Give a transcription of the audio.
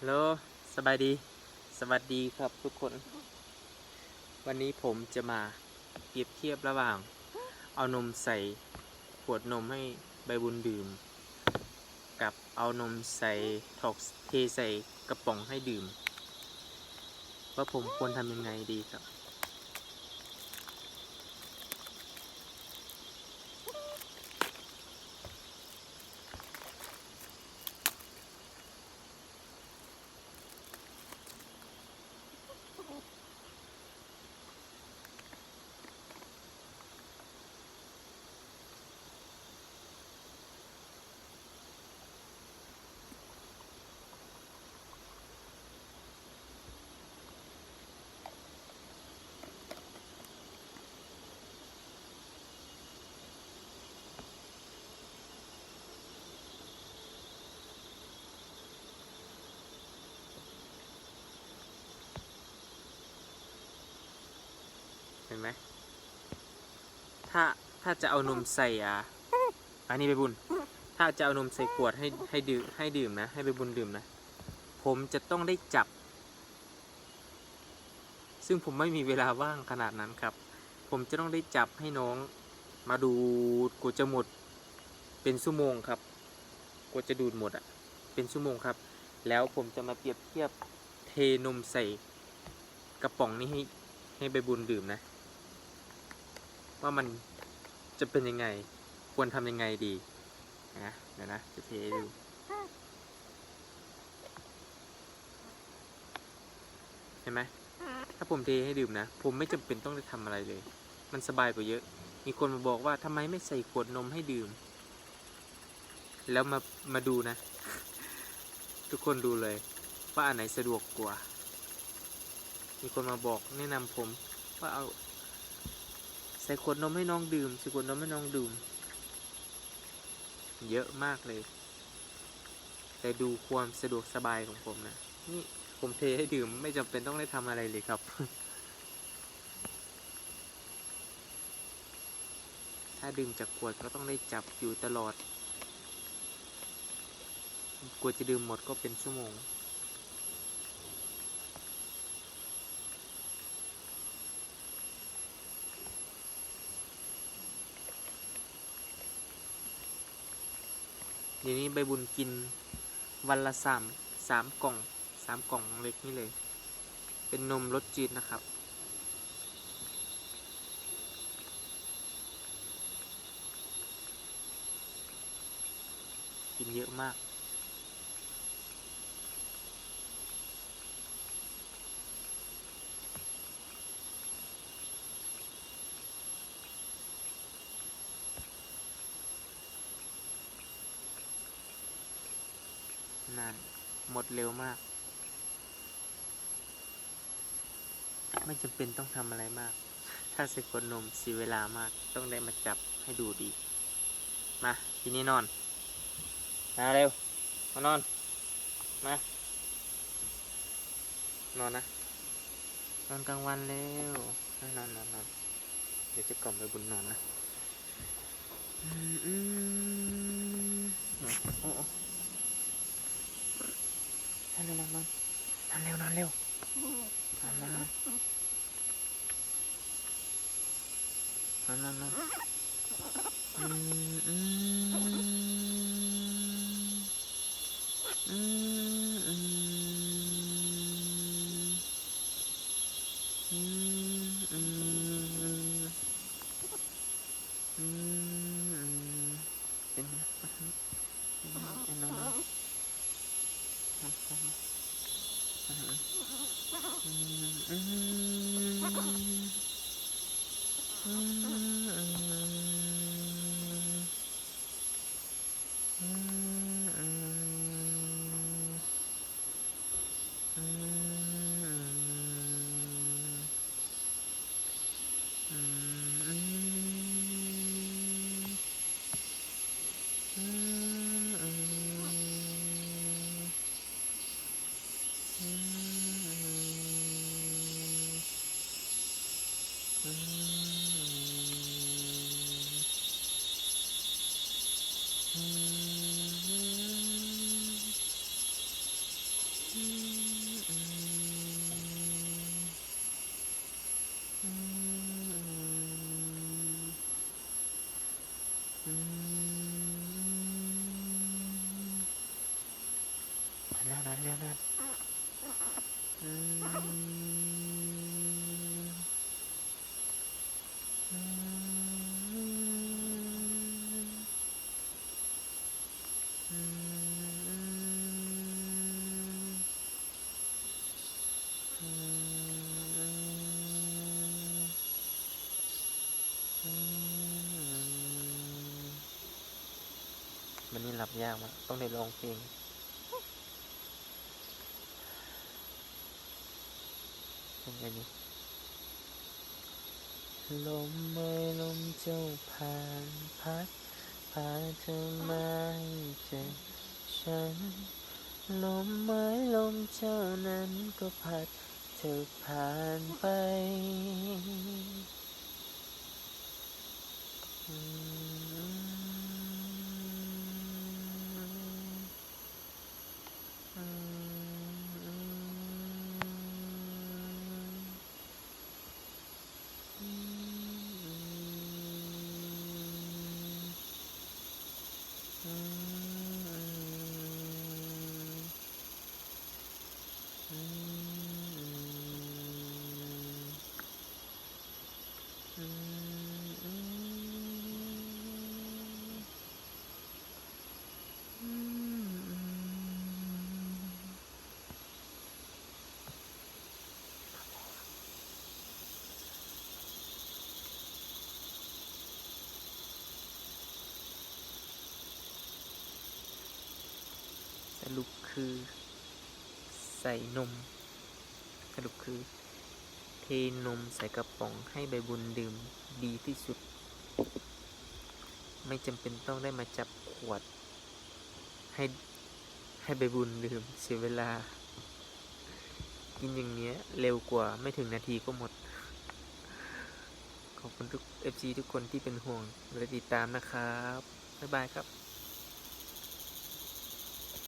ฮัลโหลสบายดี สวัสดีครับทุกคน วันนี้ผมจะมาเปรียบเทียบระหว่าง เอานมใส่ขวดนมให้ใบบุญดื่ม กับเอานมใส่ถอกเทใส่กระป๋องให้ดื่ม ว่าผมควรทำยังไงดีครับ ห็นไหมถ้าถ้าจะเอานมใส่อะอันนี้ไปบุญ ถ้าจะเอานมใส่ขวดให้ให้ดื่มให้ดื่มนะ ให้ไปบุญดื่มนะ ผมจะต้องได้จับ ซึ่งผมไม่มีเวลาว่างขนาดนั้นครับ ผมจะต้องได้จับให้น้องมาดูดกว่าจะหมดเป็นชั่วโมงครับกว่าจะดูดหมดอะ เป็นชั่วโมงครับ แล้วผมจะมาเปรียบเทียบเทนมใส่กระป๋องนี้ให้ให้ใบบุญดื่มนะ ว่ามันจะเป็นยังไง ควรทำยังไงดีนะเดี๋ยวนะ จะเทให้ดูเห็นไหมถ้าผมเทให้ดื่มนะ ผมไม่จำเป็นต้องได้ทำอะไรเลย มันสบายกว่าเยอะ มีคนมาบอกว่าทำไมไม่ใส่ขวดนมให้ดื่ม แล้วมามาดูนะ ทุกคนดูเลย ว่าอันไหนสะดวกกว่า มีคนมาบอกแนะนำผมว่าเอา ส่ขวดนมให้น้องดื่มใส่ขวดนมให้น้องดื่ม เยอะมากเลย แต่ดูความสะดวกสบายของผมนะ นี่ผมเทให้ดื่มไม่จำเป็นต้องได้ทำอะไรเลยครับ ถ้าดื่มจากขวดก็ต้องได้จับอยู่ตลอด กว่าจะดื่มหมดก็เป็นชั่วโมง เดี๋ยวนี้ใบบุญกินวันละสามสามกล่องสามกล่องเล็กนี่เลย เป็นนมรสจีนนะครับ กินเยอะมาก นาน หมดเร็วมาก ไม่จำเป็นต้องทำอะไรมาก ถ้าใส่ขวดนมเสียเวลามากต้องได้มาจับให้ดูดี มาทีนี้นอน มาเร็ว มานอน มา นอนนะ นอนกลางวันเร็วนอนนอนนอนเดี๋ยวจะกล่อมไปบุญนอนนะ อืมอืมโอ้ เร็วนอนนอนนอนเร็วนอนเร็วนอนนอนนอนนอนนอนนอนอืมอืมอืมอืมอืมอืมอืมเป็นไงเป็นไงเป็นไงนอนนอน น อนนอน อื มาแล้วนะแล้วนะอืมอืมอืมอืมอื มันนี่หลับยากมากต้องได้ร้องเพลงเป็นไงนี่ลมเมยลมเจ้าผ่านพัดพาเธอมาให้เจอฉัน ลมเมยลมเจ้านั้นก็พัดเธอผ่านไปอืมอืม สรุป คือ ใส่นม สรุปคือ เทนมใส่กระป๋องให้ใบบุญดื่มดีที่สุด ไม่จำเป็นต้องได้มาจับขวด ให้ให้ใบบุญดื่มเสียเวลา กินอย่างเนี้ยเร็วกว่าไม่ถึงนาทีก็หมด ขอบคุณทุก FC ทุกคนที่เป็นห่วงและติดตามนะครับ บ๊ายบายครับ